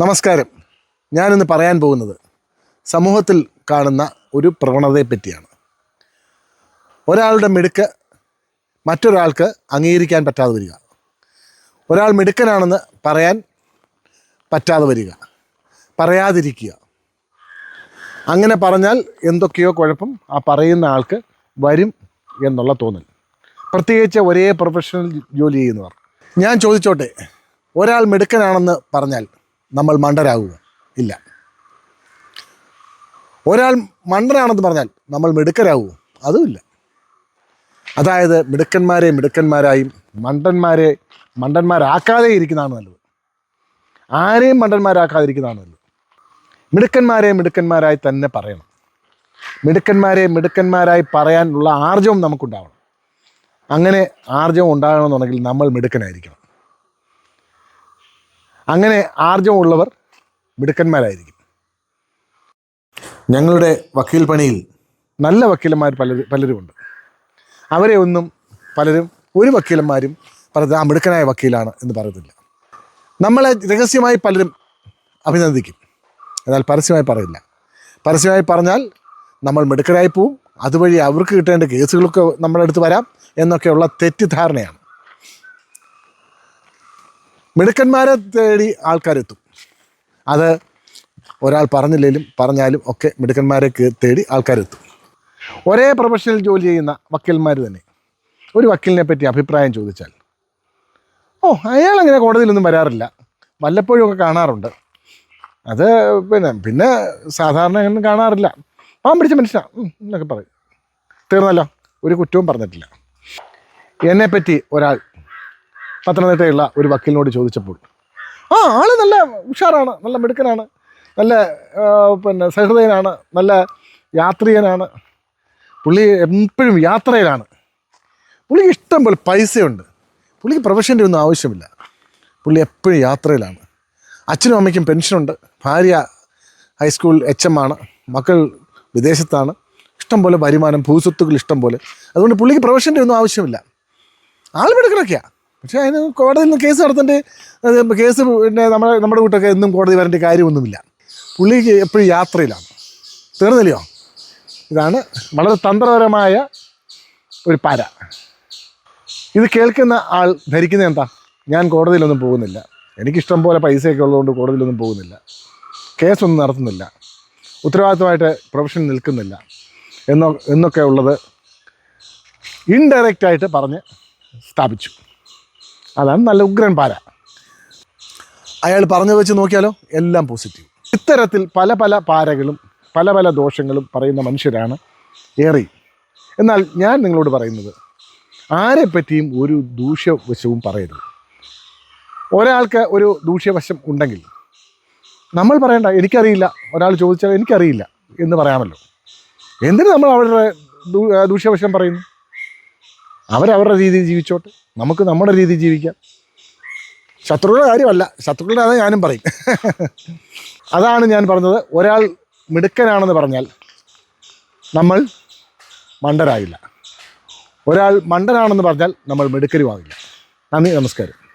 നമസ്കാരം. ഞാനിന്ന് പറയാൻ പോകുന്നത് സമൂഹത്തിൽ കാണുന്ന ഒരു പ്രവണതയെ പറ്റിയാണ്. ഒരാളുടെ മിടുക്ക് മറ്റൊരാൾക്ക് അംഗീകരിക്കാൻ പറ്റാതെ വരിക. ഒരാൾ മിടുക്കനാണെന്ന് പറയാൻ പറ്റാതെ വരിക. പറയാതിരിക്കുക. അങ്ങനെ പറഞ്ഞാൽ എന്തൊക്കെയോ കുഴപ്പം ആ പറയുന്ന ആൾക്ക് വരും എന്നുള്ള തോന്നൽ. പ്രത്യേകിച്ച് ഒരേ പ്രൊഫഷണൽ ജോലി ചെയ്യുന്നവർ. ഞാൻ ചോദിച്ചോട്ടെ ഒരാൾ മിടുക്കനാണെന്ന് പറഞ്ഞാൽ നമ്മൾ മണ്ടരാകുക. ഇല്ല. ഒരാൾ മണ്ടനാണെന്ന് പറഞ്ഞാൽ നമ്മൾ മിടുക്കരാകുമോ അതുമില്ല അതായത് മിടുക്കന്മാരെ മിടുക്കന്മാരായും മണ്ടന്മാരെ മണ്ടന്മാരാക്കാതെ ഇരിക്കുന്നതാണ് നല്ലത്. ആരെയും മണ്ടന്മാരാക്കാതിരിക്കുന്നതാണ് നല്ലത്. മിടുക്കന്മാരെ മിടുക്കന്മാരായി തന്നെ പറയണം. മിടുക്കന്മാരെ മിടുക്കന്മാരായി പറയാനുള്ള ആർജവും നമുക്കുണ്ടാവണം. അങ്ങനെ ആർജവം ഉണ്ടാകണമെന്നുണ്ടെങ്കിൽ നമ്മൾ മിടുക്കനായിരിക്കണം. അങ്ങനെ ആർജമുള്ളവർ മിടുക്കന്മാരായിരിക്കും. ഞങ്ങളുടെ വക്കീൽ പണിയിൽ നല്ല വക്കീലന്മാർ പലരും പലരുമുണ്ട്. അവരെ ഒന്നും പലരും ഒരു വക്കീലന്മാരും പറഞ്ഞത് ആ മിടുക്കനായ വക്കീലാണ് എന്ന് പറയത്തില്ല. നമ്മളെ രഹസ്യമായി പലരും അഭിനന്ദിക്കും. എന്നാൽ പരസ്യമായി പറയില്ല. പരസ്യമായി പറഞ്ഞാൽ നമ്മൾ മിടുക്കരായി പോവും. അതുവഴി അവർക്ക് കിട്ടേണ്ട കേസുകളൊക്കെ നമ്മുടെ അടുത്ത് വരാം എന്നൊക്കെയുള്ള തെറ്റിദ്ധാരണയാണ്. മിടുക്കന്മാരെ തേടി ആൾക്കാരെത്തും. അത് ഒരാൾ പറഞ്ഞില്ലെങ്കിലും പറഞ്ഞാലും ഒക്കെ മിടുക്കന്മാരെ തേടി ആൾക്കാരെത്തും. ഒരേ പ്രൊഫഷനിൽ ജോലി ചെയ്യുന്ന വക്കീൽമാർ തന്നെ. ഒരു വക്കീലിനെ പറ്റി അഭിപ്രായം ചോദിച്ചാൽ ഓ അയാൾ അങ്ങനെ കോടതിയിലൊന്നും വരാറില്ല. വല്ലപ്പോഴും ഒക്കെ കാണാറുണ്ട്. അത് പിന്നെ പിന്നെ സാധാരണ അങ്ങനെ കാണാറില്ല. പാവം പിടിച്ച മനുഷ്യനാണ് എന്നൊക്കെ പറയും. തീർന്നല്ലോ. ഒരു കുറ്റവും പറഞ്ഞിട്ടില്ല. എന്നെപ്പറ്റി ഒരാൾ പത്തനംതിട്ടയുള്ള ഒരു വക്കീലിനോട് ചോദിച്ചപ്പോൾ ആ ആൾ നല്ല ഉഷാറാണ് നല്ല മിടുക്കനാണ് നല്ല പിന്നെ സഹൃദയനാണ് നല്ല യാത്രികനാണ് പുള്ളി എപ്പോഴും യാത്രയിലാണ്. പുള്ളിക്ക് ഇഷ്ടം പോലെ പൈസയുണ്ട്. പുള്ളിക്ക് പ്രൊഫഷന്റെ ഒന്നും ആവശ്യമില്ല. പുള്ളി എപ്പോഴും യാത്രയിലാണ്. അച്ഛനും അമ്മയ്ക്കും പെൻഷനുണ്ട് ഭാര്യ ഹൈസ്കൂൾ എച്ച് എം ആണ്. മക്കൾ വിദേശത്താണ്. ഇഷ്ടം പോലെ വരുമാനം ഭൂസ്വത്തുക്കൾ ഇഷ്ടം പോലെ. അതുകൊണ്ട് പുള്ളിക്ക് പ്രൊഫഷന്റെ ഒന്നും ആവശ്യമില്ല. ആൾ മിടുക്കനൊക്കെയാണ് പക്ഷേ അതിന് കോടതിയിൽ നിന്ന് കേസ് നടത്തേണ്ട കേസ് പിന്നെ നമ്മുടെ നമ്മുടെ വീട്ടൊക്കെ എന്നും കോടതി വരേണ്ട കാര്യമൊന്നുമില്ല. പുള്ളിക്ക് എപ്പോഴും യാത്രയിലാണ്. തീർന്നില്ലയോ? ഇതാണ് വളരെ തന്ത്രപരമായ ഒരു പര. ഇത് കേൾക്കുന്ന ആൾ ധരിക്കുന്നത് എന്താ? ഞാൻ കോടതിയിലൊന്നും പോകുന്നില്ല. എനിക്കിഷ്ടം പോലെ പൈസയൊക്കെ ഉള്ളതുകൊണ്ട് കോടതിയിലൊന്നും പോകുന്നില്ല. കേസൊന്നും നടത്തുന്നില്ല. ഉത്തരവാദിത്തമായിട്ട് പ്രൊഫഷൻ നിൽക്കുന്നില്ല. എന്നോ എന്നൊക്കെ ഉള്ളത് ഇൻഡയറക്റ്റായിട്ട് പറഞ്ഞ് സ്ഥാപിച്ചു. അതാണ് നല്ല ഉഗ്രൻ പാര. അയാൾ പറഞ്ഞു വെച്ച് നോക്കിയാലോ? എല്ലാം പോസിറ്റീവ് ഇത്തരത്തിൽ പല പല പാരകളും പല പല ദോഷങ്ങളും പറയുന്ന മനുഷ്യരാണ് ഏറെ. എന്നാൽ ഞാൻ നിങ്ങളോട് പറയുന്നത് ആരെപ്പറ്റിയും ഒരു ദൂഷ്യവശവും പറയരുത്. ഒരാൾക്ക് ഒരു ദൂഷ്യവശം ഉണ്ടെങ്കിൽ നമ്മൾ പറയണ്ട എനിക്കറിയില്ല ഒരാൾ ചോദിച്ചാൽ എനിക്കറിയില്ല എന്ന് പറയാമല്ലോ. എന്തിനു നമ്മൾ അവരുടെ ദൂഷ്യവശം പറയുന്നു? അവരവരുടെ രീതിയിൽ ജീവിച്ചോട്ടെ. നമുക്ക് നമ്മുടെ രീതി ജീവിക്കാം. ശത്രുക്കളുടെ കാര്യമല്ല. ശത്രുക്കളുടെ അത് ഞാനും പറയും. അതാണ് ഞാൻ പറഞ്ഞത്. ഒരാൾ മിടുക്കനാണെന്ന് പറഞ്ഞാൽ നമ്മൾ മണ്ടരായില്ല ഒരാൾ മണ്ടനാണെന്ന് പറഞ്ഞാൽ നമ്മൾ മിടുക്കരുമാകില്ല. നന്ദി നമസ്കാരം.